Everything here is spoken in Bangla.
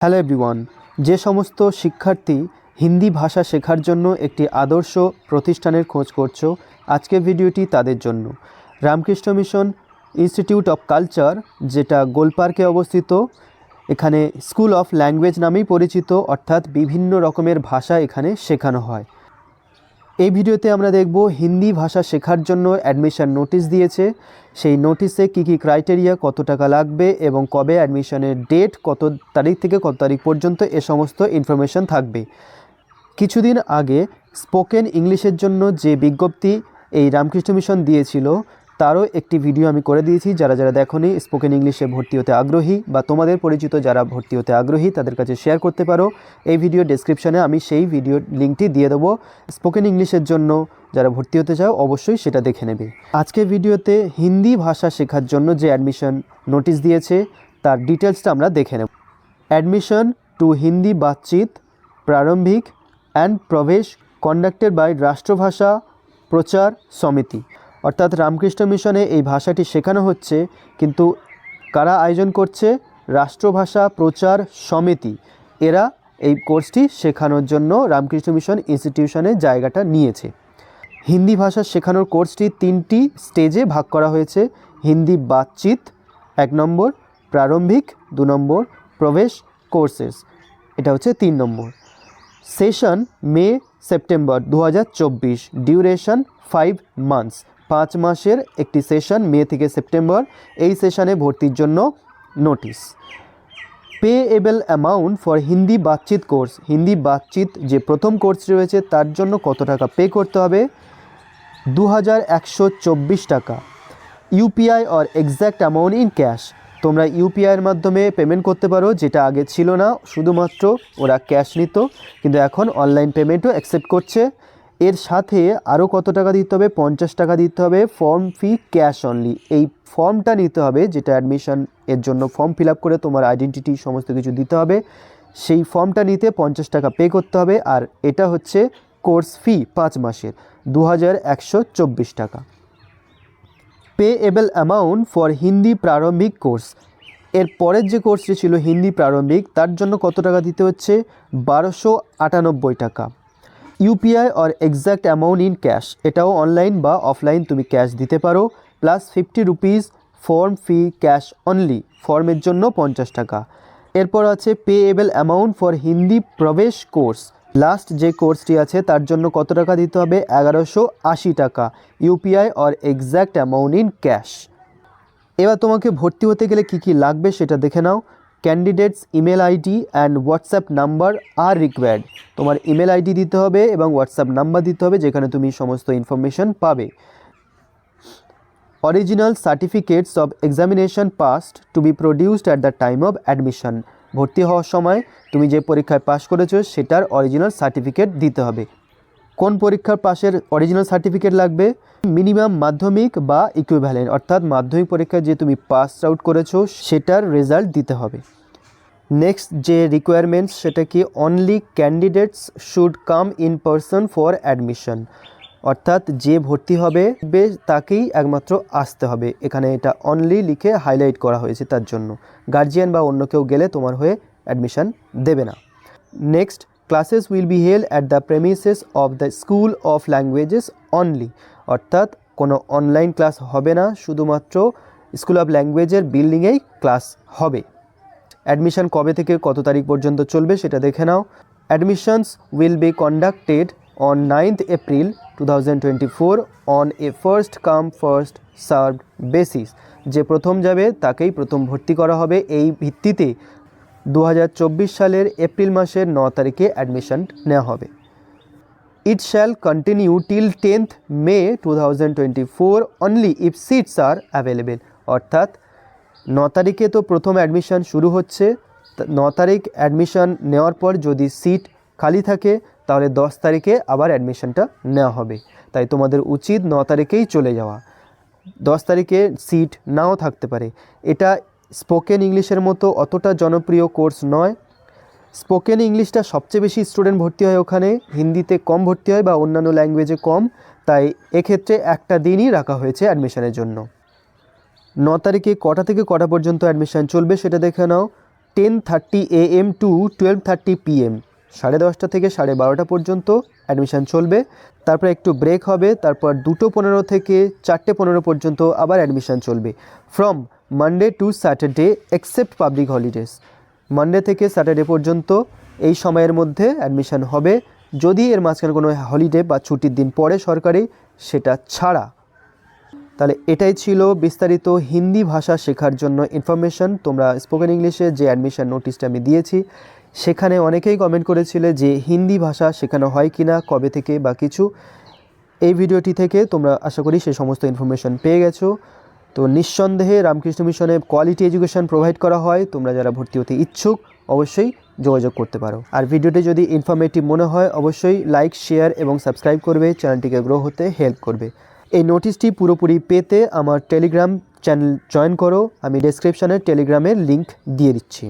হ্যালো এভরিওয়ান যে সমস্ত শিক্ষার্থী হিন্দি ভাষা শেখার জন্য একটি আদর্শ প্রতিষ্ঠানের খোঁজ করছ আজকের ভিডিওটি তাদের জন্য। Ramakrishna mission institute of culture যেটা গোলপার্কে অবস্থিত, এখানে স্কুল অফ ল্যাঙ্গুয়েজ নামেই পরিচিত, অর্থাৎ বিভিন্ন রকমের ভাষা এখানে শেখানো হয়। এই ভিডিওতে আমরা দেখব হিন্দি ভাষা শেখার জন্য অ্যাডমিশন নোটিশ দিয়েছে। সেই নোটিশে কি কি ক্রাইটেরিয়া কত টাকা লাগবে এবং কবে অ্যাডমিশনের ডেট কত তারিখ থেকে কত তারিখ পর্যন্ত এ সমস্ত ইনফরমেশন থাকবে। কিছুদিন আগে স্পোকেন ইংলিশের জন্য যে বিজ্ঞপ্তি এই রামকৃষ্ণ মিশন দিয়েছিল তারও একটি ভিডিও আমি করে দিয়েছি। যারা যারা দেখনি স্পোকেন ইংলিশে ভর্তি হতে আগ্রহী বা তোমাদের পরিচিত যারা ভর্তি হতে আগ্রহী, তাদের কাছে শেয়ার করতে পারো। এই ভিডিও ডেসক্রিপশনে আমি সেই ভিডিও লিঙ্কটি দিয়ে দেবো। স্পোকেন ইংলিশের জন্য যারা ভর্তি হতে চাও, অবশ্যই সেটা দেখে নেবে। আজকের ভিডিওতে হিন্দি ভাষা শেখার জন্য যে অ্যাডমিশন নোটিশ দিয়েছে, তার ডিটেলসটা আমরা দেখে নেব। অ্যাডমিশন টু হিন্দি বাতচিত প্রারম্ভিক অ্যান্ড প্রবেশ কন্ডাক্টেড বাই রাষ্ট্রভাষা প্রচার সমিতি অর্থাৎ রামকৃষ্ণ মিশনে এই ভাষাটি শেখানো হচ্ছে, কিন্তু কারা আয়োজন করছে? রাষ্ট্রভাষা প্রচার সমিতি। এরা এই কোর্সটি শেখানোর জন্য রামকৃষ্ণ মিশন ইনস্টিটিউশনে জায়গাটা নিয়েছে। হিন্দি ভাষা শেখানোর কোর্সটি তিনটি স্টেজে ভাগ করা হয়েছে। হিন্দি বাতচিত, এক নম্বর, প্রারম্ভিক, দু নম্বর, প্রবেশ, কোর্সেস। এটা হচ্ছে তিন নম্বর। সেশন মে সেপ্টেম্বর দু হাজার চব্বিশ, ডিউরেশন ফাইভ মান্থস। পাঁচ মাসের একটি সেশন, মে থেকে সেপ্টেম্বর। এই সেশনে ভর্তির জন্য notice. Payable amount for Hindi Baatchit course. Hindi Baatchit যে প্রথম কোর্স রয়েছে, তার জন্য কত টাকা পে করতে হবে? দু হাজার একশো চব্বিশ টাকা। UPI or exact amount in cash তোমরা ইউপিআইয়ের মাধ্যমে পেমেন্ট করতে পারো, যেটা আগে ছিল না। শুধুমাত্র ওরা ক্যাশ নিত, কিন্তু এখন অনলাইন পেমেন্টও অ্যাকসেপ্ট করছে। এর সাথে আরও কত টাকা দিতে হবে? পঞ্চাশ টাকা দিতে হবে। Form fee, cash only. এই ফর্মটা নিতে হবে, যেটা অ্যাডমিশন এর জন্য ফর্ম ফিল আপ করে তোমার আইডেন্টিটি সমস্ত কিছু দিতে হবে। সেই ফর্মটা নিতে পঞ্চাশ টাকা পে করতে হবে, আর এটা হচ্ছে কোর্স ফি পাঁচ মাসের দু হাজার একশো চব্বিশ টাকা। Payable amount for Hindi Prarambhik course এর পরের যে কোর্সটি ছিল হিন্দি প্রারম্ভিক তার জন্য কত টাকা দিতে হচ্ছে? বারোশো আটানব্বই টাকা। UPI or exact amount in cash এটাও অনলাইন বা অফলাইন তুমি ক্যাশ দিতে পারো plus fifty rupees form fee cash only ফর্মের জন্য পঞ্চাশ টাকা। এরপর আছে payable amount for Hindi Prabesh course last যে কোর্সটি আছে, তার জন্য কত টাকা দিতে হবে? এগারোশো আশি টাকা। UPI or exact amount in cash এবার তোমাকে ভর্তি হতে গেলে কি কি লাগবে সেটা দেখে নাও। Candidates email ID and WhatsApp number are required তোমার ইমেল আইডি দিতে হবে এবং হোয়াটসঅ্যাপ নাম্বার দিতে হবে যেখানে তুমি সমস্ত ইনফরমেশন পাবে। Original certificates of examination passed to be produced at the time of admission ভর্তি হওয়ার সময় তুমি যে পরীক্ষায় পাশ করেছ সেটার অরিজিনাল সার্টিফিকেট দিতে হবে। কোন পরীক্ষার পাশের অরিজিনাল সার্টিফিকেট লাগবে? মিনিমাম মাধ্যমিক বা ইকুইভ্যালেন্ট অর্থাৎ মাধ্যমিক পরীক্ষায় যে তুমি পাস আউট করেছ, সেটার রেজাল্ট দিতে হবে। নেক্সট যে রিকোয়ারমেন্টস সেটা কি only candidates should come in person for admission অর্থাৎ যে ভর্তি হবে তাকেই একমাত্র আসতে হবে। এখানে এটা অনলি লিখে হাইলাইট করা হয়েছে তার জন্য। গার্জিয়ান বা অন্য কেউ গেলে তোমার হয়ে অ্যাডমিশন দেবে না। Next classes will be held at the premises of the school of languages only অর্থাৎ কোনো অনলাইন ক্লাস হবে না, শুধুমাত্র স্কুল অফ ল্যাঙ্গুয়েজের বিল্ডিংয়েই ক্লাস হবে। অ্যাডমিশন কবে থেকে কত তারিখ পর্যন্ত চলবে সেটা দেখে নাও। Admissions will be conducted on ninth April two thousand twenty four on a first come first served basis যে প্রথম যাবে, তাকেই প্রথম ভর্তি করা হবে। এই ভিত্তিতে দু হাজার চব্বিশ সালের এপ্রিল মাসের ন তারিখে অ্যাডমিশন নেওয়া হবে। It shall continue till tenth May two thousand twenty four only if seats are available অর্থাৎ, ন তারিখে তো প্রথম অ্যাডমিশন শুরু হচ্ছে। ন তারিখ অ্যাডমিশন নেওয়ার পর যদি সিট খালি থাকে, তাহলে দশ তারিখে আবার অ্যাডমিশনটা নেওয়া হবে। তাই তোমাদের উচিত ন তারিখেই চলে যাওয়া। দশ তারিখে সিট নাও থাকতে পারে। এটা স্পোকেন ইংলিশের মতো অতটা জনপ্রিয় কোর্স নয়। স্পোকেন ইংলিশটা সবচেয়ে বেশি স্টুডেন্ট ভর্তি হয় ওখানে। হিন্দিতে কম ভর্তি হয় বা অন্যান্য ল্যাঙ্গুয়েজে কম। তাই এক্ষেত্রে একটা দিনই রাখা হয়েছে অ্যাডমিশনের জন্য। ন তারিখে কটা থেকে কটা পর্যন্ত অ্যাডমিশন চলবে সেটা দেখে নাও। Ten thirty A M to twelve thirty PM সাড়ে দশটা থেকে সাড়ে বারোটা পর্যন্ত অ্যাডমিশান চলবে। তারপর একটু ব্রেক হবে। তারপর দুটো পনেরো থেকে চারটে পনেরো পর্যন্ত আবার অ্যাডমিশান চলবে। From Monday to Saturday except public holidays Monday থেকে স্যাটারডে পর্যন্ত এই সময়ের মধ্যে অ্যাডমিশান হবে। যদি এর মাঝখানে কোনো হলিডে বা ছুটির দিন পড়ে সরকারি, সেটা ছাড়া। তাহলে এটাই ছিল বিস্তারিত হিন্দি ভাষা শেখার জন্য ইনফরমেশন তোমরা স্পোকেন ইংলিশে যে অ্যাডমিশন নোটিশটা আমি দিয়েছি, সেখানে অনেকেই কমেন্ট করেছিলে যে হিন্দি ভাষা শেখানো হয় কি না কবে থেকে বা কিছু। এই ভিডিওটি থেকে তোমরা আশা করি সেই সমস্ত ইনফরমেশন পেয়ে গেছো। তো নিঃসন্দেহে রামকৃষ্ণ মিশনে কোয়ালিটি এডুকেশন প্রোভাইড করা হয়, তোমরা যারা ভর্তি হতে ইচ্ছুক, অবশ্যই যোগাযোগ করতে পারো। আর ভিডিওটি যদি ইনফরমেটিভ মনে হয়, অবশ্যই লাইক শেয়ার এবং সাবস্ক্রাইব করবে, চ্যানেলটিকে গ্রো হতে হেল্প করবে। এই নোটিশটি পুরোপুরি পেতে আমার টেলিগ্রাম চ্যানেল জয়েন করো, আমি ডেসক্রিপশানে টেলিগ্রামের লিঙ্ক দিয়ে দিচ্ছি।